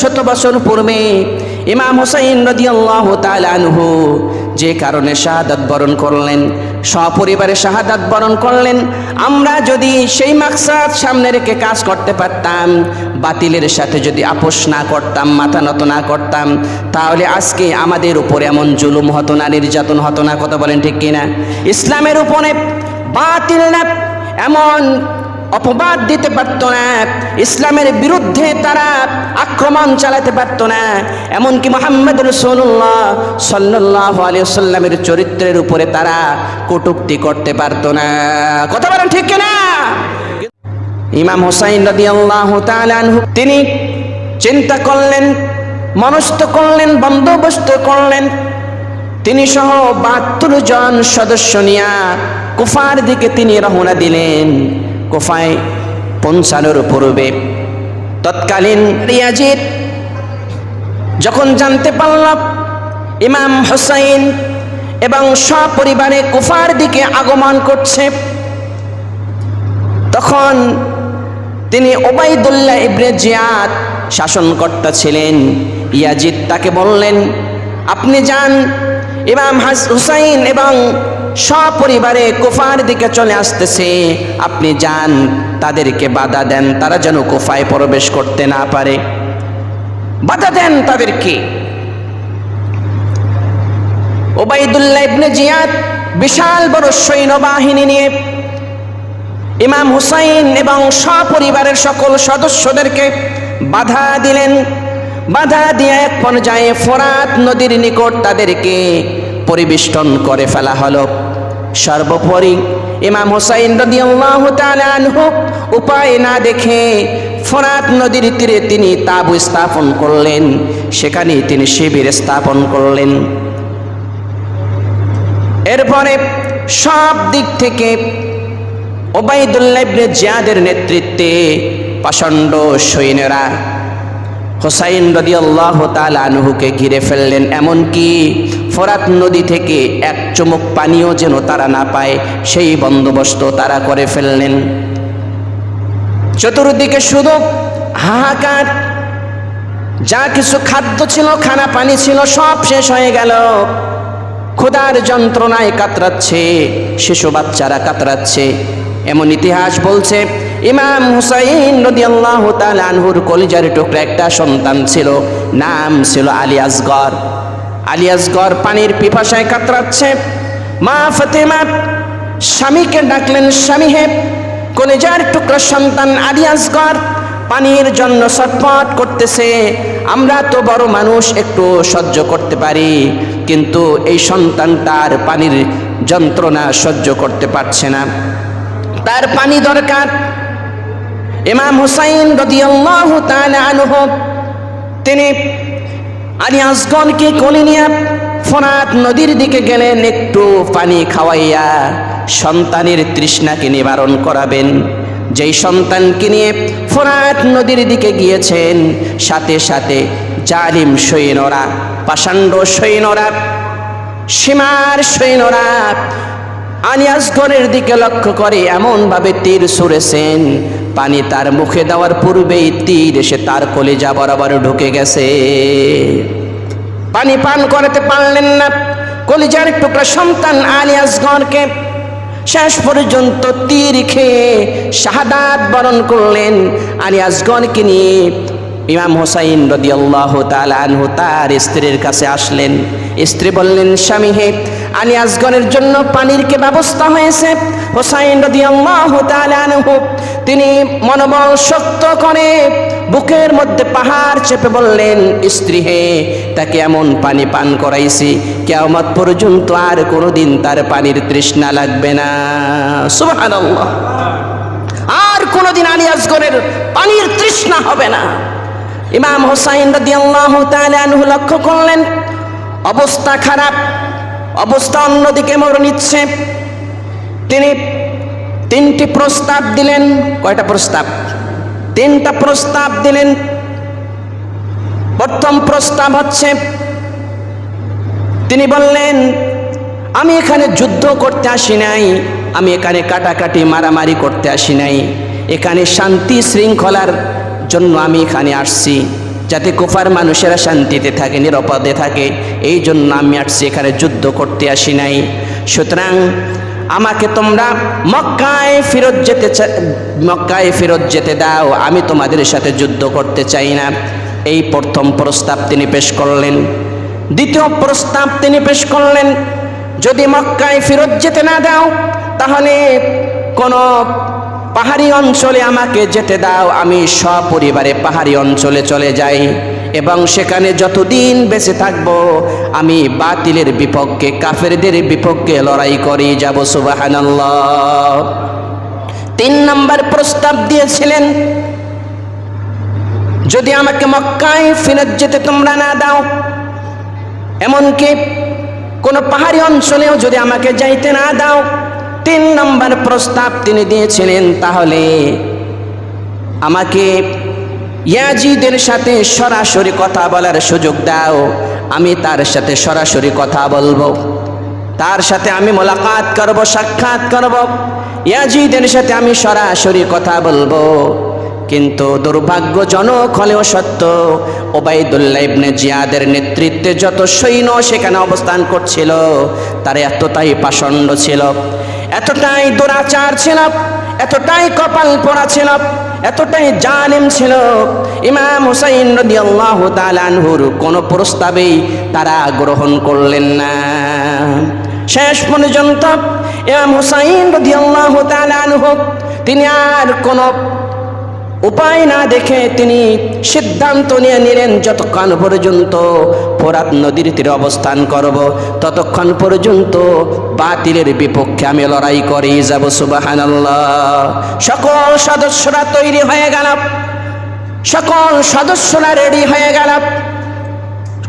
শত বছর পূর্বে ইমাম হুসাইন রদিয়াল্লাহ আনহু যে কারণে শাহাদাত বরণ করলেন, সপরিবারে শাহাদাত বরণ করলেন, আমরা যদি সেই মাকসাদ সামনে রেখে কাজ করতে পারতাম, বাতিলের সাথে যদি আপোষ না করতাম, মাথা নত না করতাম, তাহলে আজকে আমাদের উপরে এমন জুলুম হতো না, নির্যাতন হতো না, কথা বলেন ঠিক কিনা? ইসলামের উপরে বাতিল না, এমন অপবাদ দিতে পারতো না। ইসলামের বিরুদ্ধে তারা আক্রমণ চালাতে পারতো না। এমনকি মোহাম্মদ রসুল্লাহ সাল্লাহ আলিয়াল্লামের চরিত্রের উপরে তারা কটুক্তি করতে পারতো না। কথা বলেন ঠিক কিনা? ইমাম হোসাইন রদি আল্লাহ তিনি চিন্তা করলেন, মনস্থ করলেন, বন্দোবস্ত করলেন। তিনি সহ বাহাত্তর জন সদস্য নিয়া কুফার দিকে তিনি রহনা দিলেন। কুফায় পৌঁছানোর পূর্বে তৎকালীন রিয়াজিদ যখন জানতে পারল ইমাম হোসাইন এবং সপরিবারে কুফার দিকে আগমন করছে, তখন তিনি ওবাইদুল্লাহ ইবনে জিয়াদ শাসনকর্তা ছিলেন। ইয়াজিদ তাকে বললেন, আপনি যান, ইমাম হাস হুসাইন এবং সপরিবারে কুফার দিকে চলে আসতেছে। আপনি যান, তাদেরকে বাধা দেন, তারা যেন কুফায় প্রবেশ করতে না পারে। বাধা দেন তাদেরকে। ওবাইদুল্লাহ ইবনে জিয়াদ বিশাল বড় সৈন্যবাহিনী নিয়ে ইমাম হুসাইন এবং সপরিবারের সকল সদস্যদেরকে বাধা দিলেন। বাধা দিয়ে এক পর্যায়ে ফোরাত নদীর নিকট তাদেরকে পরিবেষ্টন করে ফেলা হলো। সর্বোপরি ইমাম হুসাইন রাদিয়াল্লাহু তাআলা আনহু উপায় না দেখে ফোরাত নদীর তীরে তিনি তাবু স্থাপন করলেন সেখানে তিনি শিবির স্থাপন করলেন। এরপরে সব দিক থেকে ওবাইদুল্লাহ ইবনে জিয়াদের নেতৃত্বে পাষণ্ড সৈন্যরা হোসাইন রদিয়াল্লাহ তাল আনহুকে ঘিরে ফেললেন। এমনকি ফরাত নদী থেকে এক চুমুক পানিও যেন তারা না পায়, সেই বন্দোবস্ত তারা করে ফেললেন। চতুর্দিকে শুধু হাহাকার, যা কিছু খাদ্য ছিল, খানা পানি ছিল, সব শেষ হয়ে গেল। ক্ষুধার যন্ত্রণায় কাতরাচ্ছে, শিশু বাচ্চারা কাতরাচ্ছে। এমন ইতিহাস বলছে ইমাম হুসাইন নদী আল্লাহ আনহুর কলিজার টুকরা একটা সন্তান ছিল, নাম ছিল আলী আসগর। আলী আসগর পানির পিপাসায় কাতরাচ্ছে। মা ফতেমা স্বামীকে ডাকলেন, স্বামী হে, কলিজার টুকরা সন্তান আলী আসগর পানির জন্য ছটফট করতেছে। আমরা তো বড় মানুষ, একটু সহ্য করতে পারি। কিন্তু এই সন্তান তার পানির যন্ত্রণা সহ্য করতে পারছে না। তার পানি দরকার। ইমাম হুসাইন রদিয়াল্লাহু তাআলা আনহু, তিনি আলী আসগনকে কোলে নিয়ে ফোরাত নদীর দিকে গেলেন, একটু পানি খাওয়াইয়া সন্তানের তৃষ্ণাকে নিবারণ করাবেন। যেই সন্তানকে নিয়ে ফোরাত নদীর দিকে গিয়েছেন, সাথে সাথে জালিম সৈন্যরা, পাষাণ্ড সৈন্যরা, সীমার সৈন্যরা আনিয়াসগড়ের দিকে লক্ষ্য করে এমনভাবে তীর ছুড়েছেন পানি তার মুখে দেওয়ার পূর্বেই তীর এসে তার কলিজা বরাবর ঢুকে গেছে। পানি পান করাতে পারলেন না। কলিজার টুকরা সন্তান আলিয়াসগড়কে শেষ পর্যন্ত তীর খেয়ে শাহাদাত বরণ করলেন। আলিয়াসগণকে নিয়ে ইমাম হোসাইন রদি আল্লাহ আনহু তার স্ত্রীর কাছে আসলেন। স্ত্রী বললেন, স্বামী হে আলী আসগরের জন্য পানির কে ব্যবস্থা হয়েছে? হোসাইন রদি আল্লাহ আনহু, তিনি মনোবল শক্ত করে বুকের মধ্যে পাহাড় চেপে বললেন, স্ত্রী হে, তাকে এমন পানি পান করাইছি কেমত পর্যন্ত আর কোনোদিন তার পানির তৃষ্ণা লাগবে না। সুবহানাল্লাহ। আর কোনোদিন আলী আসগরের পানির তৃষ্ণা হবে না। ইমাম হোসাইন রাদিয়াল্লাহু তাআলা আনহু লক্ষ্য করলেন, অবস্থা খারাপ, অবস্থা অন্যদিকে মরে নিচ্ছে তিনি তিনটি প্রস্তাব দিলেন। কয়টা প্রস্তাব? তিনটা প্রস্তাব দিলেন। প্রথম প্রস্তাব হচ্ছে, তিনি বললেন, আমি এখানে যুদ্ধ করতে আসি নাই, আমি এখানে কাটাকাটি মারামারি করতে আসি নাই, এখানে শান্তি শৃঙ্খলার জন্য আমি এখানে আসছি। যাতে কুফার মানুষেরা শান্তিতে থাকে, নিরাপদে থাকে। এই জন্য আমি আসছি, এখানে যুদ্ধ করতে আসি নাই। সুতরাং আমাকে তোমরা মক্কায় ফেরত যেতে মক্কায় ফেরত যেতে দাও। আমি তোমাদের সাথে যুদ্ধ করতে চাই না। এই প্রথম প্রস্তাব তিনি পেশ করলেন। দ্বিতীয় প্রস্তাব তিনি পেশ করলেন, যদি মক্কায় ফেরত যেতে না দাও, তাহলে কোনো পাহাড়ি অঞ্চলে আমাকে যেতে দাও, আমি সপরিবারে পাহাড়ি অঞ্চলে চলে যাই। এবং সেখানে যতদিন বেঁচে থাকব, আমি বাতিলের বিপক্ষে, কাফেরদের বিপক্ষে লড়াই করে, যাব সুবাহানাল্লাহ। তিন নম্বর প্রস্তাব দিয়েছিলেন, যদি আমাকে মক্কায় ফেরত যেতে তোমরা না দাও, এমনকি কোনো পাহাড়ি অঞ্চলেও যদি আমাকে যাইতে না দাও তিন নম্বর প্রস্তাব তিনি দিয়েছিলেন, তাহলে আমাকে ইয়াজিদের সাথে সরাসরি কথা বলার সুযোগ দাও, আমি তার সাথে সরাসরি কথা বলব। তার সাথে আমি মোলাকাত করব, সাক্ষাৎ করব, ইয়াজিদের সাথে আমি সরাসরি কথা বলব। কিন্তু দুর্ভাগ্যজনক হলেও সত্য, ওবায়দুল্লাহ ইবনে জিয়াদের নেতৃত্বে যত সৈন্য সেখানে অবস্থান করছিল, তার এতটাই পাষণ্ড ছিল। এতটাই দুরাচার ছিল, এতটাই কপাল পড়া ছিল, এতটাই জালিম ছিল। ইমাম হুসাইন রদি আল্লাহ তালানহুর কোনো প্রস্তাবেই তারা গ্রহণ করলেন না। শেষ পর্যন্ত ইমাম হুসাইন রদি আল্লাহ তালানহ তিনি আর কোনো উপায় না দেখে তিনি সিদ্ধান্ত নিয়ে নিলেন, যতক্ষণ পর্যন্ত ফোরাত নদীর তীরে অবস্থান করব, ততক্ষণ পর্যন্ত বাতিলের বিপক্ষে আমি লড়াই করেই যাব, সুবাহানাল্লাহ। সকল সদস্যরা তৈরি হয়ে গেল। সকল সদস্যরা রেডি হয়ে গেল।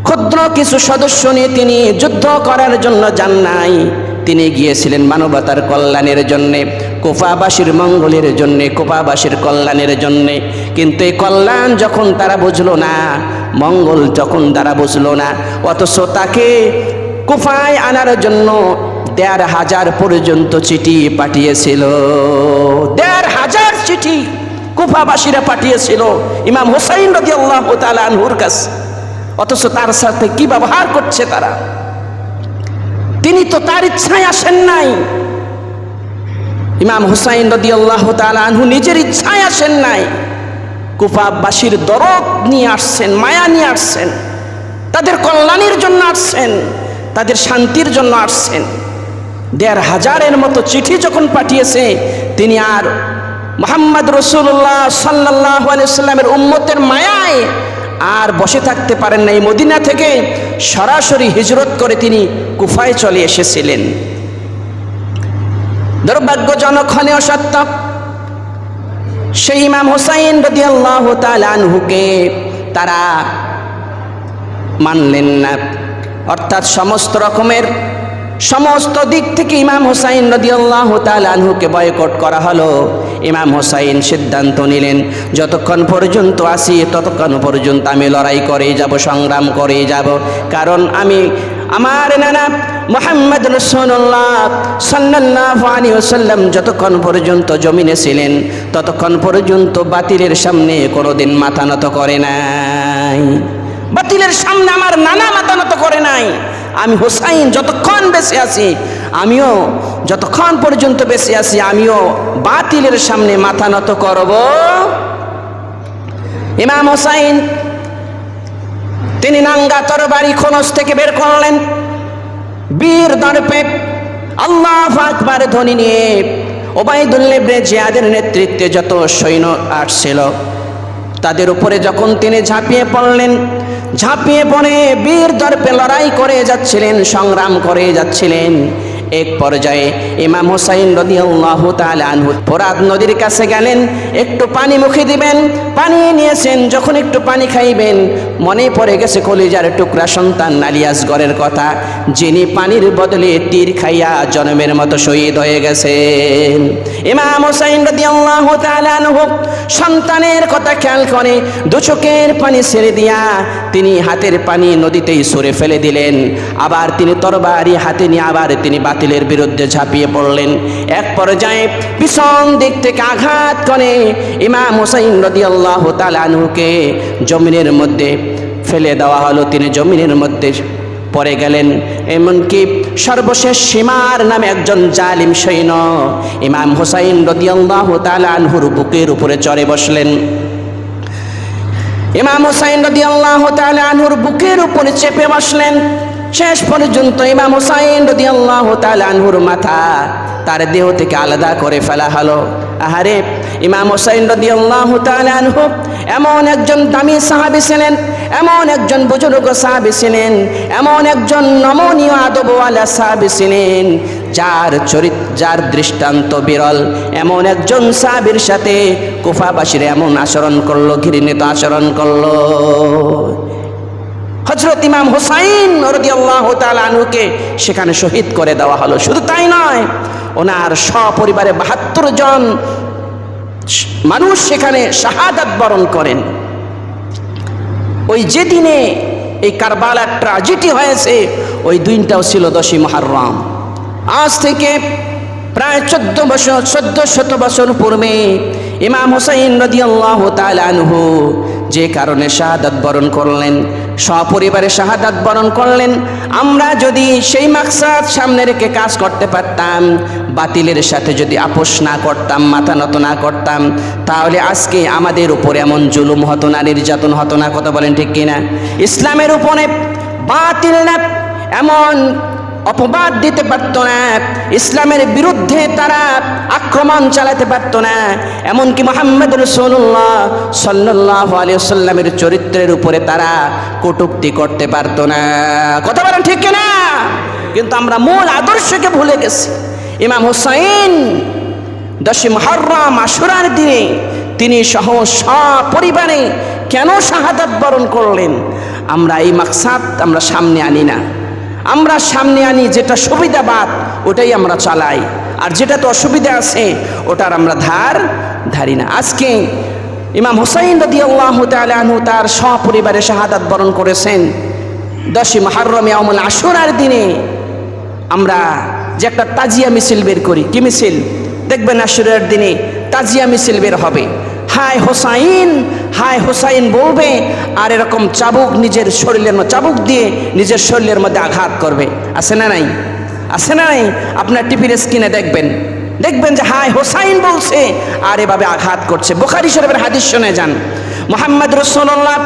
ক্ষুদ্র কিছু সদস্য নিয়ে তিনি যুদ্ধ করার জন্য যান নাই। তিনি গিয়েছিলেন মানবতার কল্যাণের জন্যে, কোফাবাসীর মঙ্গলের জন্যে, কোফাবাসীর কল্যাণের জন্যে। কিন্তু এই কল্যাণ যখন তারা বুঝলো না, মঙ্গল যখন তারা বুঝলো না, অথচ তাকে কুফায় আনার জন্য দেড় হাজার পর্যন্ত চিঠি পাঠিয়েছিল। দেড় হাজার চিঠি কুফাবাসীরা পাঠিয়েছিল ইমাম হোসাইন রদি আল্লাহ আনহুর কাছে। অথচ তার সাথে কি ব্যবহার করছে তারা? তিনি তো তার ইচ্ছায় আসেন নাই। ইমাম হুসাইন রদি আল্লাহ আনহু নিজের ইচ্ছায় আসেন নাই। কুফাবাসীর দরদ নিয়ে আসছেন, মায়া নিয়ে আসছেন, তাদের কল্যাণের জন্য আসছেন, তাদের শান্তির জন্য আসছেন। দেড় হাজারের মতো চিঠি যখন পাঠিয়েছে, তিনি আর মোহাম্মদ রসুল্লাহ সাল্লাহ আলাইস্লামের উম্মতের মায়ায় আর বসে থাকতে পারেন না এই মদিনা থেকে সরাসরি হিজরত করে তিনি কুফায় চলে এসেছিলেন। দুর্ভাগ্যজনক হলেও সত্য সেই ইমাম হোসাইন রদি আল্লাহ আনহুকে তারা মানলেন না। অর্থাৎ সমস্ত রকমের সমস্ত দিক থেকে ইমাম হোসাইন রদি আল্লাহ আনহুকে বয়কট করা হলো। ইমাম হোসাইন সিদ্ধান্ত নিলেন, যতক্ষণ পর্যন্ত আসি ততক্ষণ পর্যন্ত আমি লড়াই করে যাব, সংগ্রাম করে যাব। কারণ আমি, আমার নানা মোহাম্মদ রসুল্লাহ সাল্লাহ ওসাল্লাম যতক্ষণ পর্যন্ত জমিনে ছিলেন, ততক্ষণ পর্যন্ত বাতিলের সামনে কোনোদিন মাথা নত করে নাই। বাতিলের সামনে আমার নানা মাথা নত করে নাই। আমি হোসাইন যতক্ষণ বেঁচে আছি, আমিও যতক্ষণ পর্যন্ত বেঁচে আছি, আমিও বাতিলের সামনে মাথা নত করব। ইমাম হোসাইন, তিনি নাঙ্গা তরবারি খনস থেকে বের করলেন। বীর দর্পে আল্লাহ আকবার ধ্বনি নিয়ে ওবায়দুল্লেবনে জিয়াদের নেতৃত্বে যত সৈন্য আসছিল, তাদের উপরে যখন তিনি ঝাঁপিয়ে পড়লেন ঝাঁপিয়ে পড়ে বীর দর্পে লড়াই করে যাচ্ছিলেন সংগ্রাম করে যাচ্ছিলেন। এক পর্যায়ে ইমাম হোসাইন রদি আল্লাহ আনহু ফোরাদ নদীর কাছে গেলেন, একটু পানি মুখে দিবেন, পানি নিয়েছেন, যখন একটু পানি খাইবেন, মনে পড়ে গেছে কলিজার টুকরা সন্তান নালিয়াসগড়ের কথা, যিনি পানির বদলে তীর খাইয়া জন্মের মতো শহীদ হয়ে গেছেন। ইমাম হোসাইন রদি আল্লাহ আনহু সন্তানের কথা খেয়াল করে, দু চোখের পানি ছেড়ে দিয়া তিনি হাতের পানি নদীতেই সরে ফেলে দিলেন। আবার তিনি তরবারি হাতে নিয়ে আবার তিনি বাতিলের বিরুদ্ধে ঝাঁপিয়ে পড়লেন। এক পর্যায়ে পিছন দিক থেকে আঘাত করে ইমাম হুসাইন রদি আল্লাহ তালানহুকে জমিনের মধ্যে ফেলে দেওয়া হলো। তিনি জমিনের মধ্যে পরে গেলেন। এমনকি সর্বশেষ সীমার নামে একজন জালিম সৈন্য ইমাম হুসাইন রদিয়াল্লাহ তালানহুর বুকের উপরে চড়ে বসলেন। ইমাম হুসাইন রদিয়াল্লাহ তালানহুর বুকের উপরে চেপে বসলেন। শেষ পর্যন্ত ইমাম হুসাইন রদিয়াল্লাহ তালানহুর মাথা তার দেহ থেকে আলাদা করে ফেলা হলো। আহারে, ইমাম হুসাইন রদিয়াল্লাহ তালানহু এমন একজন দামি সাহাবি ছিলেন, এমন একজন বুজুর্গ সাহাবি ছিলেন, এমন একজন নমনীয় আদবওয়ালা সাহাবি ছিলেন, যার চরিত, যার দৃষ্টান্ত বিরল। এমন একজন সাহাবির সাথে কুফাবাসীর এমন আচরণ করল, ঘৃণিত আচরণ করল। হজরত ইমাম হুসাইন রদি আল্লাহ আনুকে সেখানে শহীদ করে দেওয়া হলো। শুধু তাই নয়, ওনার সপরিবারে বাহাত্তর জন মানুষ সেখানে শাহাদাত বরণ করেন। ওই যে দিনে এই কারবালার ট্রাজেডি হয়েছে, ওই দিনটাও ছিল দশই মহারম আজ থেকে প্রায় চোদ্দ বছর, চোদ্দ শত বছর পূর্বে ইমাম হোসাইন রদি আল্লাহ তালানহু যে কারণে শাহাদাত বরণ করলেন, সপরিবারে শাহাদাত বরণ করলেন, আমরা যদি সেই মাকসাদ সামনে রেখে কাজ করতে পারতাম, বাতিলের সাথে যদি আপোষ না করতাম, মাথা নত না করতাম, তাহলে আজকে আমাদের উপরে এমন জুলুম হতো না, নির্যাতন হতো না, কথা বলেন ঠিক কিনা? ইসলামের উপরে বাতিল না, এমন অপবাদ দিতে পারতো না। ইসলামের বিরুদ্ধে তারা আক্রমণ চালাতে পারতো না। এমনকি মোহাম্মদ রসুল্লাহ সাল্লাহ আলিয়াল্লামের চরিত্রের উপরে তারা কটুক্তি করতে পারতো না। কথা বলেন ঠিক না কিন্তু আমরা মূল আদর্শকে ভুলে গেছি। ইমাম হুসাইন দশই মহরম আশুরার দিনে তিনি সহ সপরিবারে কেন শাহাদাত বরণ করলেন? আমরা এই মাকসাদ আমরা সামনে আনি না। আমরা সামনে আনি যেটা সুবিধাবাদ ওটাই আমরা চালাই। আর যেটা তো অসুবিধা আছে, ওটার আমরা ধার ধারি না। আজকে ইমাম হুসাইন রদি আল্লাহ তালু তার সপরিবারে শাহাদাত বরণ করেছেন। দশই মহারম আমল আশুরার দিনে আমরা যে একটা তাজিয়া মিছিল বের করি। কি মিছিল? দেখবেন আশুরার দিনে তাজিয়া মিছিল বের হবে। হায় হোসাইন হায় হোসাইন বলবে, আর এরকম চাবুক নিজের শরীরের চাবুক দিয়ে নিজের শরীরের মধ্যে আঘাত করবে। আছে না নাই? আছে না নাই? আপনার টিভির স্ক্রিনে দেখবেন। দেখবেন যে হায় হোসাইন বলছে, আর এভাবে আঘাত করছে। বোখারি শরীফের হাদিস শুনে যান। মোহাম্মদ রসুল্লাহ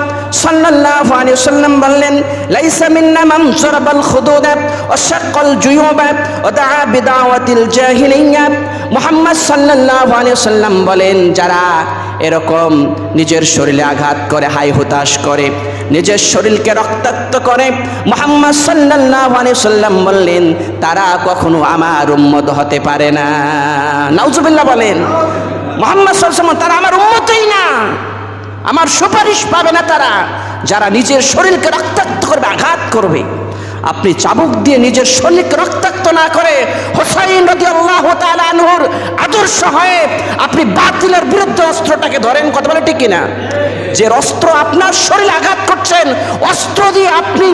সাল্লাল্লাহু আলাইহি ওয়াসাল্লাম বললেন, লাইসা মিন্না মান সরাবাল খুদুদা ওয়া শাক্কাল জুয়ুবা ওয়া দাআ বিদাওয়াতিল জাহিলিয়্যা মোহাম্মদ সাল্লাল্লাহু আলাইহি ওয়াসাল্লাম বলেন, যারা এরকম নিজের শরীরে আঘাত করে, হাই হতাশ করে, নিজের শরীরকে রক্তাক্ত করে, মোহাম্মদ আলাইহি সাল্লাম বললেন, তারা কখনো আমার উম্মত হতে পারে না। নাউজুবিল্লাহ বলেন, মোহাম্মদ সাল্লাল্লাহু তারা আমার উম্মতই না। আমার সুপারিশ পাবে না তারা, যারা নিজের শরীরকে রক্তাক্ত করবে, আঘাত করবে। আপনি চাবুক দিয়ে নিজের শরীরকে রক্তাক্ত না করে হোসাইন রদি আল্লাহ তালুর আদর্শ হয়ে আপনি বাতিলের বিরুদ্ধে অস্ত্রটাকে ধরেন, কথা বলে ঠিক কিনা? যে অস্ত্র আপনার শরীরে আঘাত করছেন, অস্ত্র দিয়ে আপনি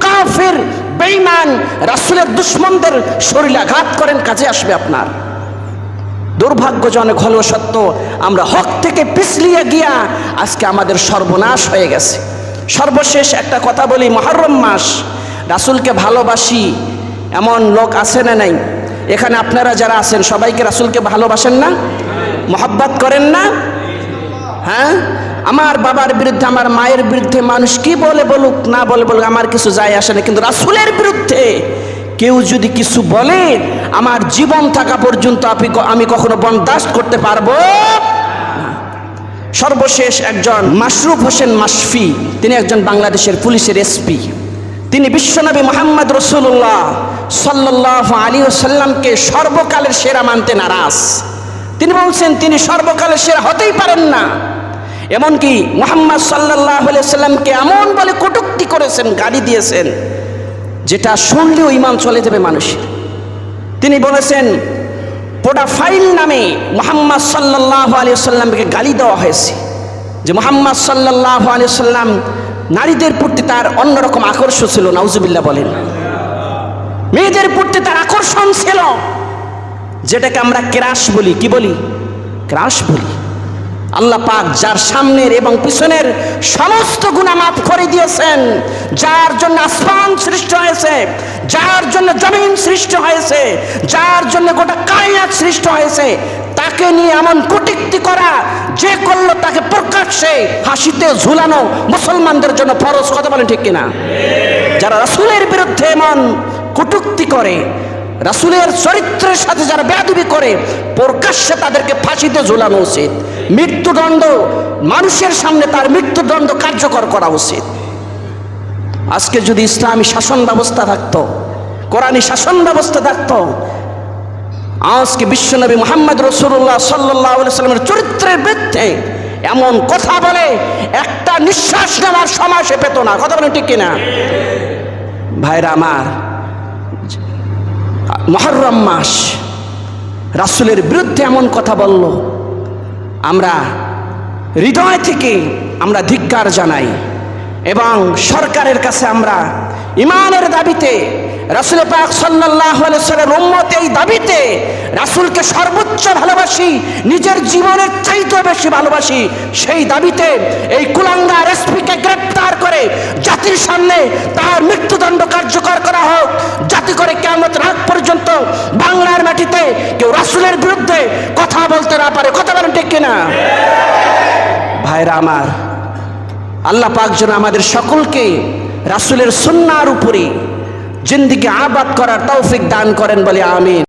কাফের বেইমান রাসুলের দুশ্মনদের শরীরে আঘাত করেন, কাজে আসবে আপনার। দুর্ভাগ্যজনক হলেও সত্য, আমরা হক থেকে পিছলিয়ে গিয়া আজকে আমাদের সর্বনাশ হয়ে গেছে। সর্বশেষ একটা কথা বলি, মহরম মাস। রাসুলকে ভালোবাসি, এমন লোক আছে না নাই? এখানে আপনারা যারা আছেন, সবাইকে রাসুলকে ভালোবাসেন না? মহাব্বাত করেন না? হ্যাঁ? আমার বাবার বিরুদ্ধে, আমার মায়ের বিরুদ্ধে মানুষ কি বলে বলুক, না বলে বলুক, আমার কিছু যায় আসে না। কিন্তু রাসুলের বিরুদ্ধে কেউ যদি কিছু বলে, আমার জীবন থাকা পর্যন্ত আপনি আমি কখনো বরদাস্ত করতে পারব সর্বশেষ একজন মাশরুফ হোসেন মাসফি তিনি একজন বাংলাদেশের পুলিশের এসপি। তিনি বিশ্বনবী মোহাম্মদ রসুল্লাহ সাল্লাহ আলী সাল্লামকে সর্বকালের সেরা মানতে নারাজ। তিনি বলছেন, তিনি সর্বকালের সেরা হতেই পারেন না। এমনকি মোহাম্মদ সাল্লাহ সাল্লামকে এমন বলে কটুক্তি করেছেন, গালি দিয়েছেন, যেটা শুনলেও ইমান চলে যাবে মানুষের। তিনি বলেছেন পোডা ফাইল নামে মোহাম্মদ সাল্লাহ আলী সাল্লামকে গালি দেওয়া হয়েছে। যে মোহাম্মদ সাল্লাহ আলী সাল্লাম নারীদের তার অন্যরকম আকর্ষণ ছিল, নাউজুবিল্লাহ বলেন। মেয়েদের প্রতি তার আকর্ষণ ছিল। যেটাকে আমরা ক্রাশ বলি, কি বলি? ক্রাশ বলি। আল্লাহ পাক যার সামনের এবং পিছনের সমস্ত গুণা মাফ করে দিয়েছেন, যার জন্য আসমান সৃষ্টি হয়েছে, যার জন্য জমিন সৃষ্টি হয়েছে, যার জন্য গোটা কায়নাত সৃষ্টি হয়েছে তাকে নিয়ে এমন কুটিক্তি করা, যে করল তাকে প্রকাশ্যে হাসিতে ঝুলানো মুসলমানদের জন্য ফরজ, কথা বলেন ঠিক কিনা? যারা রাসূলের বিরুদ্ধে এমন কটুক্তি করে, রাসূলের চরিত্রের সাথে যারা বেয়াদবি করে, প্রকাশ্যে তাদেরকে ফাঁসিতে ঝুলানো উচিত। মৃত্যুদণ্ড, মানুষের সামনে তার মৃত্যুদণ্ড কার্যকর করা উচিত। আজকে যদি ইসলামী শাসন ব্যবস্থা থাকতো, কোরআনী শাসন ব্যবস্থা থাকতো আজকে বিশ্বনবী মোহাম্মদ রসুল্লাহ সাল্লাহ সাল্লামের চরিত্রের বৃদ্ধে এমন কথা বলে, একটা নিঃশ্বাস নেওয়ার সময় সে পেত না। কথা বলেন ঠিক কিনা? ভাইরা আমার, মহরম মাস, রাসুলের বিরুদ্ধে এমন কথা বলল, আমরা হৃদয় থেকে আমরা ধিক্কার জানাই এবং সরকারের কাছে আমরা ইমানের দাবিতে রাসুল পাক সাল্লাহ সাল্লামের উম্মত এই দাবিতে রাসুলকে সর্বোচ্চ ভালোবাসি, নিজের জীবনের চাইতে বেশি ভালোবাসি, সেই দাবিতে এই কুলাঙ্গার এসপিকে গ্রেপ্তার করে জাতির সামনে তার মৃত্যুদণ্ড কার্যকর করা হোক। জাতি করে কেমন রাত পর্যন্ত বাংলার মাটিতে কেউ রাসুলের বিরুদ্ধে কথা বলতে না পারে। কথা বলেন ঠিক কিনা? ভাইরা আমার, আল্লাহ পাক যেন আমাদের সকলকে রাসুলের সুন্নার উপরে জিন্দিকে আবাদ করার তৌফিক দান করেন বলে আমিন।